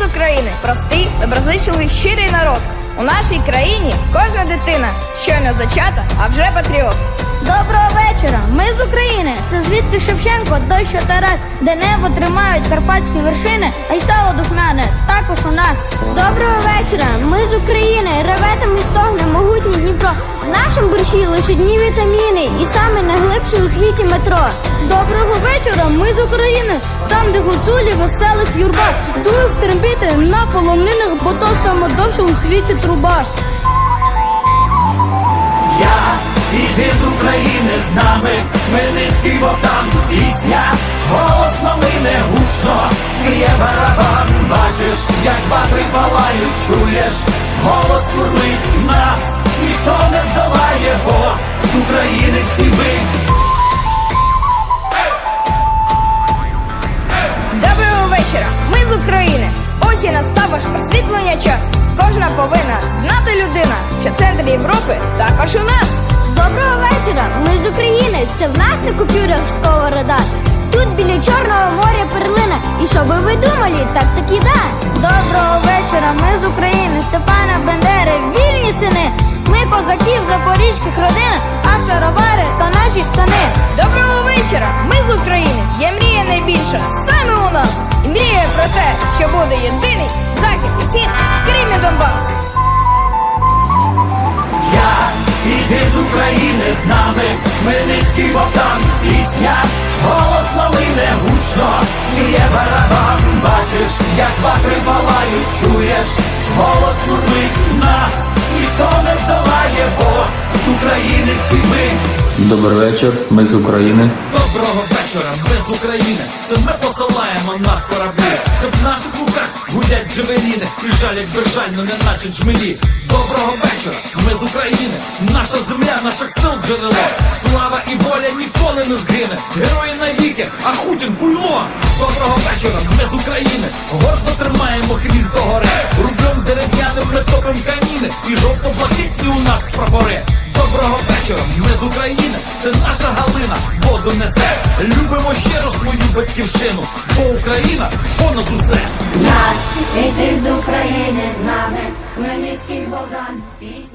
з України простий, доброзичливий, щирий народ. У нашій країні кожна дитина щойно зачата, а вже патріот. Доброго вечора! Ми з України. Це звідки Шевченко, що Тарас, де небо тримають карпатські вершини, а й сало духмяне також у нас. Доброго вечора! Ми з України. Реве там і стогне могутній Дніпро. В нашому борщі лише дні вітаміни і саме найглибше у світі метро. Доброго вечора! Ми з України. Там, де гуцулі веселих юрба, дують трембіти на полонинах, бо то самодовше у світі труба. Я іди з України з нами, Хмельницький Богдан, пісня, голос малине гучно, є барабан, бачиш, як ватри палають, чуєш, голос курлить нас, ніхто не здолає, бо з України всі ми. Доброго вечора! Ми з України. Ось і настав ваш просвітлення час. Кожна повинна знати людина, що центр Європи також у нас. Доброго вечора! Ми з України. Це в нас на купюрах сковорода. Тут біля Чорного моря перлина. І що би ви думали, так таки да. Доброго вечора! Ми з України. Степана Бендери, те, що буде єдиний захід і схід, Крим і Донбас. Я іди з України з нами, Хмельницький Богдан, пісня, голос малине гучно, є барабан, бачиш, як ватри палають, чуєш, голос курлить нас, ніхто не здолає, бо з України всі ми. Добрий вечір, ми з України. Доброго вечора, ми з України. Це ми посилаємо на кораблі. Це в наших руках гудять джевеліни. І жалять безжально, не наче джмелі. Доброго вечора, ми з України. Наша земля, наших сил джерело. Слава і воля ніколи не згине. Герої навіки, а Хутін буйло. Доброго вечора, ми з України. Гордо тримаємо хвіст до гори. Рублем дерев'яним ми топим каміни. І жовто-блакитні у нас прапори. Доброго вечора, ми з України, це наша Галина, воду несе. Любимо щиро свою батьківщину, бо Україна понад усе. Я, і ти з України з нами. Хмельницький Богдан, пісня.